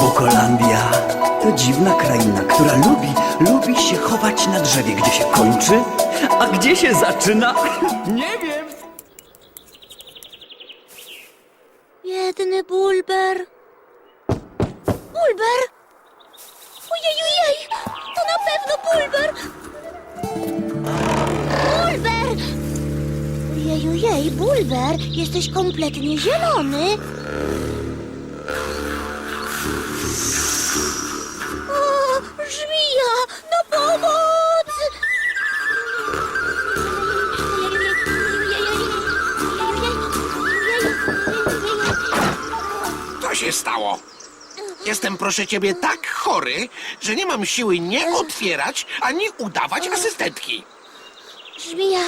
Bokolandia to dziwna kraina, która lubi, lubi się chować na drzewie, gdzie się kończy, a gdzie się zaczyna, nie wiem. Biedny Bulber. Bulber? Ojej, to na pewno Bulber. Bulber! Ojej, ojej, Bulber, jesteś kompletnie zielony. Stało? Jestem, proszę ciebie, tak chory, że nie mam siły nie otwierać, ani udawać asystentki. Żmija,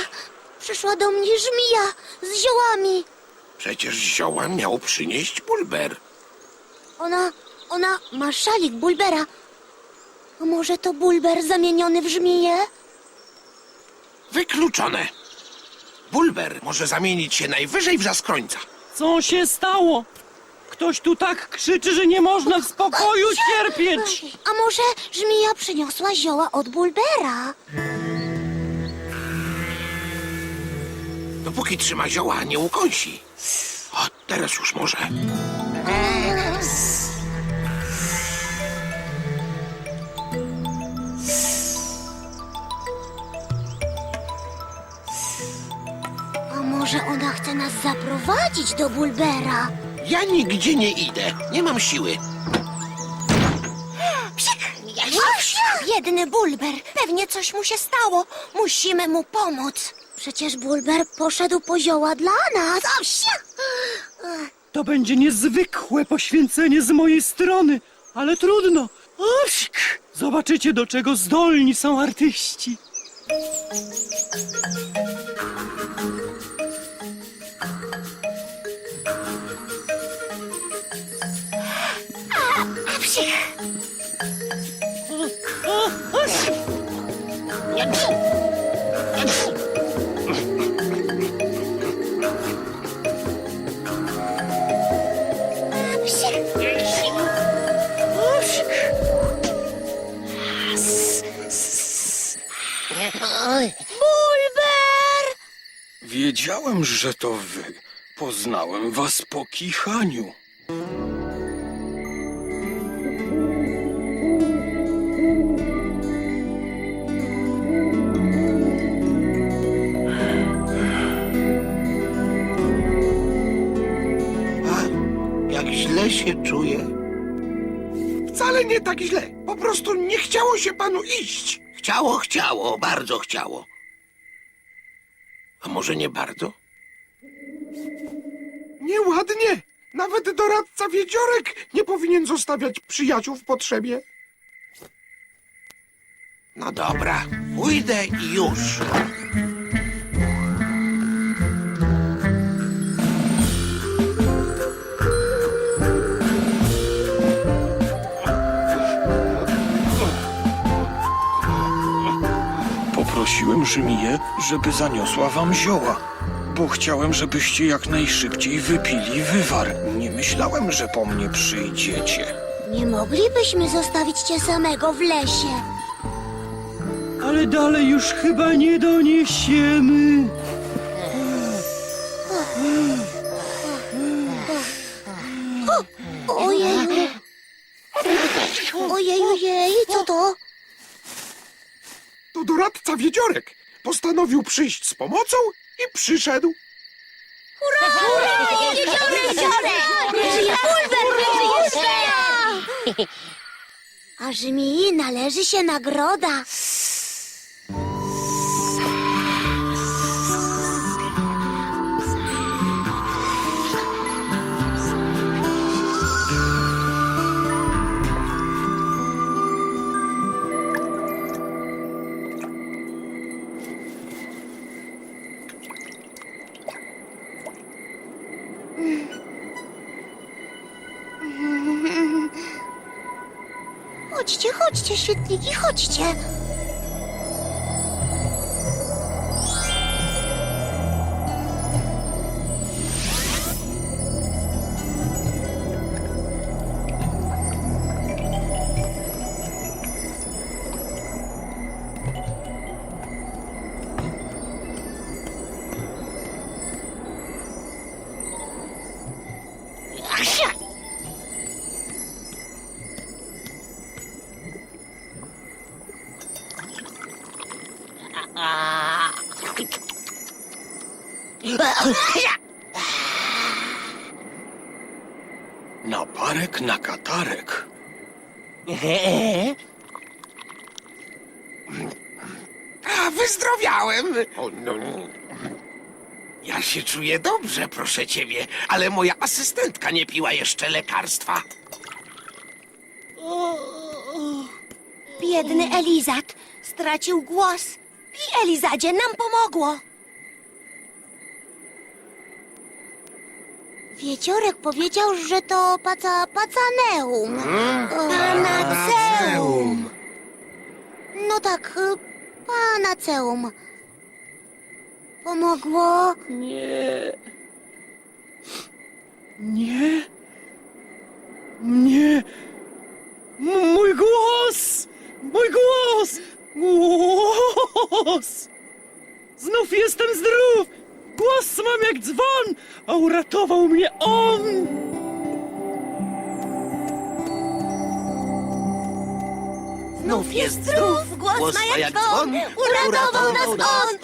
przyszła do mnie żmija z ziołami. Przecież zioła miał przynieść Bulber. Ona, ona ma szalik Bulbera. A może to Bulber zamieniony w żmiję? Wykluczone. Bulber może zamienić się najwyżej w zaskrońca. Co się stało? Ktoś tu tak krzyczy, że nie można w spokoju cierpieć. A może żmija przyniosła zioła od Bulbera? Dopóki trzyma zioła, nie ukąsi. O, teraz już może. A może ona chce nas zaprowadzić do Bulbera? Ja nigdzie nie idę. Nie mam siły. Biedny Bulber, pewnie coś mu się stało. Musimy mu pomóc. Przecież Bulber poszedł po zioła dla nas. To będzie niezwykłe poświęcenie z mojej strony, ale trudno. Owsik! Zobaczycie, do czego zdolni są artyści. Bulber! Wiedziałem, że to wy. Poznałem was po kichaniu. Jak źle się czuję. Wcale nie tak źle. Po prostu nie chciało się panu iść. Chciało, chciało, bardzo chciało. A może nie bardzo? Nieładnie. Nawet doradca Wiedziorek nie powinien zostawiać przyjaciół w potrzebie. No dobra, pójdę i już. Rzymiję, żeby zaniosła wam zioła, bo chciałem, żebyście jak najszybciej wypili wywar. Nie myślałem, że po mnie przyjdziecie. Nie moglibyśmy zostawić cię samego w lesie. Ale dalej już chyba nie doniesiemy. Ojej. Ojej, ojej, co to? Doradca Wiedziorek postanowił przyjść z pomocą i przyszedł. A Żmii należy się nagroda. Chodźcie, chodźcie, świetliki, chodźcie. Achsia! Naparek na katarek. A, wyzdrowiałem. O, no. Ja się czuję dobrze, proszę ciebie, ale moja asystentka nie piła jeszcze lekarstwa. Biedny Elizat stracił głos. I Elizadzie nam pomogło. Wieciorek powiedział, że to paca, pacaneum. Panaceum. No tak, y, panaceum. Pomogło. Nie. Nie. Nie. M- mój głos! Mój głos! Głos! Znów jestem zdrów! Głos mam jak dzwon, a uratował mnie on! Znów jest zdrów, głos, ma jak dzwon. Uratował nas on.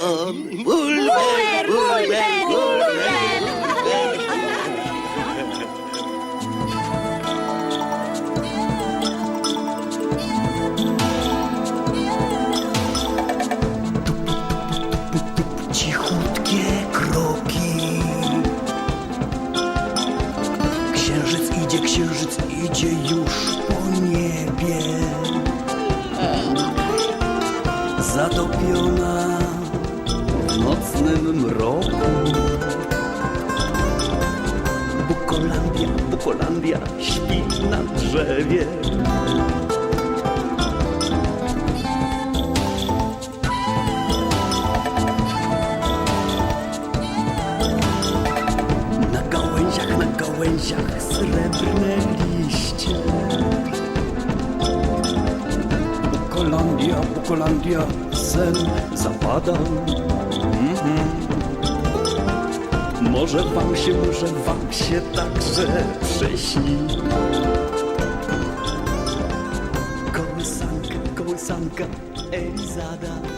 Bulwer, bulwer, bulwer. Idzie już po niebie. Zatopiona w nocnym mroku. Bukolandia, Bukolandia śpi na drzewie. Na gałęziach, na gałęziach srebrne Bukolandia, sen zapada. Mhm. Może wam się, może wam się także przyśni. Kołysanka, kołysanka, Elizada.